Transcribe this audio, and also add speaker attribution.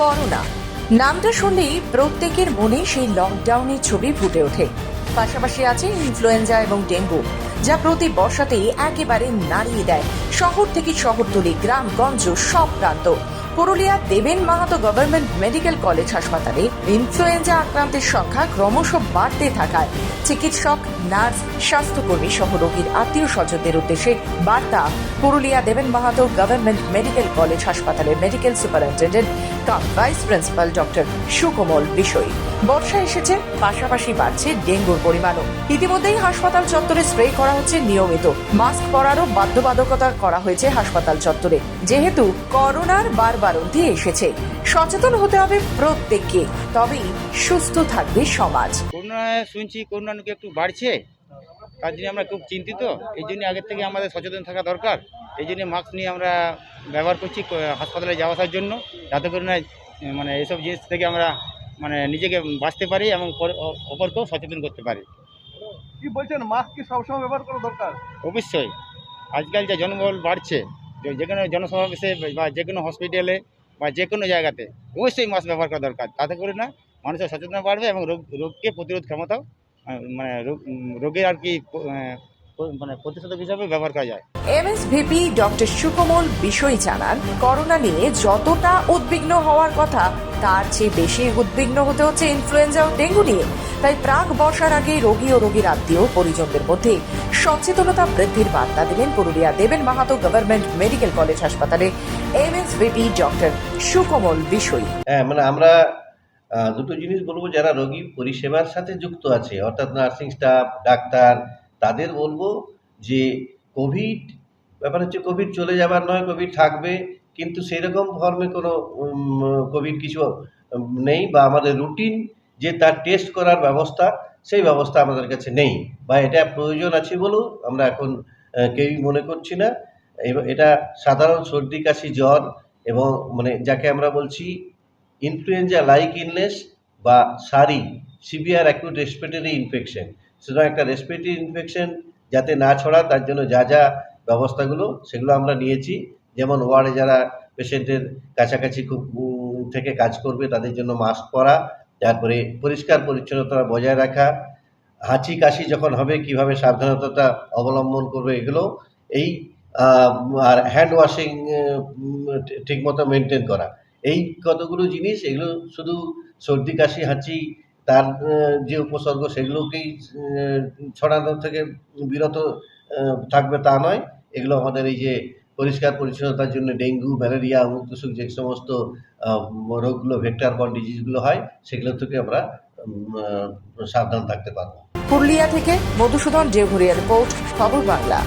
Speaker 1: Corona. নামটা শুনলেই প্রত্যেকের মনে সেই লকডাউনের ছবি ফুটে ওঠে। পাশাপাশি আছে ইনফ্লুয়েঞ্জা এবং ডেঙ্গু, যা প্রতি বর্ষাতেই একেবারে নাড়িয়ে দেয়। শহর থেকে শহরতলি গ্রামগঞ্জ সব প্রান্ত। পুরুলিয়ার Deben Mahato government medical college হাসপাতালে ইনফ্লুয়েঞ্জা আক্রান্তের সংখ্যা ক্রমশ বাড়তে থাকায় চিকিৎসক, নার্স, স্বাস্থ্যকর্মী সহ রোগীর আত্মীয় স্বজনদের উদ্দেশ্যে বার্তা। Purulia Deben Mahato government medical college হাসপাতালের medical superintendent cum vice principal doctor Sukomal বিষয়। বর্ষা এসেছে, পাশাপাশি বাড়ছে ডেঙ্গুর পরিমাণও। ইতিমধ্যেই হাসপাতাল চত্বরে স্প্রে করা হচ্ছে নিয়মিত। মাস্ক পরারও বাধ্যবাধকতা করা হয়েছে হাসপাতাল চত্বরে। যেহেতু করোনার বারবার বারবারন্তি এসেছে, সচেতন হতে হবে প্রত্যেককে। তবেই সুস্থ থাকবে সমাজ।
Speaker 2: করোনা শুনছি করোনা নাকি একটু বাড়ছে। তার জন্য আমরা খুব চিন্তিত। এই জন্য আগের থেকে আমাদের সচেতন থাকা দরকার। এই জন্য মাস্ক নিয়ে আমরা ব্যবহার করছি হাসপাতালে যাওয়া আসার জন্য। যাতে করে না মানে এইসব জিনিস থেকে আমরা মানে নিজেকে বাঁচতে পারি এবং পর- অপরকেও সচেতন করতে পারি।
Speaker 3: কি বলছেন মাস্ক কি সবসময় ব্যবহার করা দরকার?
Speaker 2: অবশ্যই। আজকাল যে জনবল বাড়ছে যে- কোনো জনসমাবেশে বা যে কোনো হসপিটালে বা যে কোনো জায়গাতে অবশ্যই মাস্ক ব্যবহার করা দরকার। তাতে করে না মানুষের সচেতন বাড়বে এবং রোগ রোগকে প্রতিরোধ ক্ষমতাও মানে রোগ রোগের আর কি মানে প্রতিষেধক হিসাবে ব্যবহার করা যায়।
Speaker 1: এমএসভিপি ডক্টর সুকোমল বিষয় জানান করোনা নিয়ে যতটা উদ্বিগ্ন হওয়ার কথা তার চেয়ে বেশি উদ্বিগ্ন হতে হচ্ছে ইনফ্লুয়েঞ্জা ও ডেঙ্গু নিয়ে। তাই প্রাক বর্ষার আগে রোগী ও রোগীর আত্মীয় পরিজনদের মধ্যে সচেতনতা বৃদ্ধির বার্তা দিলেন Purulia Deben Mahato government medical college হাসপাতালে এমএসভিপি ডক্টর সুকোমল বিষয়।
Speaker 4: হ্যাঁ মানে আমরা দুটো জিনিস বলব, যারা রোগী পরিষেবার সাথে যুক্ত আছে, অর্থাৎ নার্সিং স্টাফ ডাক্তার, তাদের বলব যে কোভিড ব্যাপার হচ্ছে কোভিড চলে যাবার নয় কোভিড থাকবে, কিন্তু সেরকম ফর্মে কোনো কোভিড কিছু নেই বা আমাদের রুটিন যে তার টেস্ট করার ব্যবস্থা, সেই ব্যবস্থা আমাদের কাছে নেই বা এটা প্রয়োজন আছে বলেও আমরা এখন কেউই মনে করছি না। এটা সাধারণ সর্দি, কাশি, জ্বর এবং মানে যাকে আমরা বলছি ইনফ্লুয়েঞ্জা লাইক ইলনেস বা সারি সিভিয়ার অ্যাকিউট রেসপিরেটরি ইনফেকশন সুতরাং একটা রেসপিরেটরি ইনফেকশন যাতে না ছড়া তার জন্য যা যা ব্যবস্থাগুলো, সেগুলো আমরা নিয়েছি। যেমন ওয়ার্ডে যারা পেশেন্টের কাছাকাছি খুব থেকে কাজ করবে, তাদের জন্য মাস্ক পরা, তারপরে পরিষ্কার পরিচ্ছন্নতা বজায় রাখা, হাঁচি কাশি যখন হবে, কীভাবে সাবধানতাটা অবলম্বন করবে, এগুলো এই আর হ্যান্ড ওয়াশিং ঠিকমতো মেনটেন করা। এই কতগুলো জিনিস, এগুলো শুধু সর্দি, কাশি, হাঁচি, তার যে উপসর্গ সেগুলোকেই ছড়ানো থেকে বিরত থাকবে তা নয়। এগুলো আমাদের এই যে পরিষ্কার পরিচ্ছন্নতার জন্য ডেঙ্গু, ম্যালেরিয়া মুক্তসুখ যে সমস্ত রোগগুলো ভেক্টর বন ডিজিজগুলো হয়, সেগুলো থেকে আমরা সাবধান থাকতে পারব।
Speaker 1: পুরুলিয়া থেকে মধুসূদন দেওঘরিয়া রিপোর্ট, খবর বাংলা।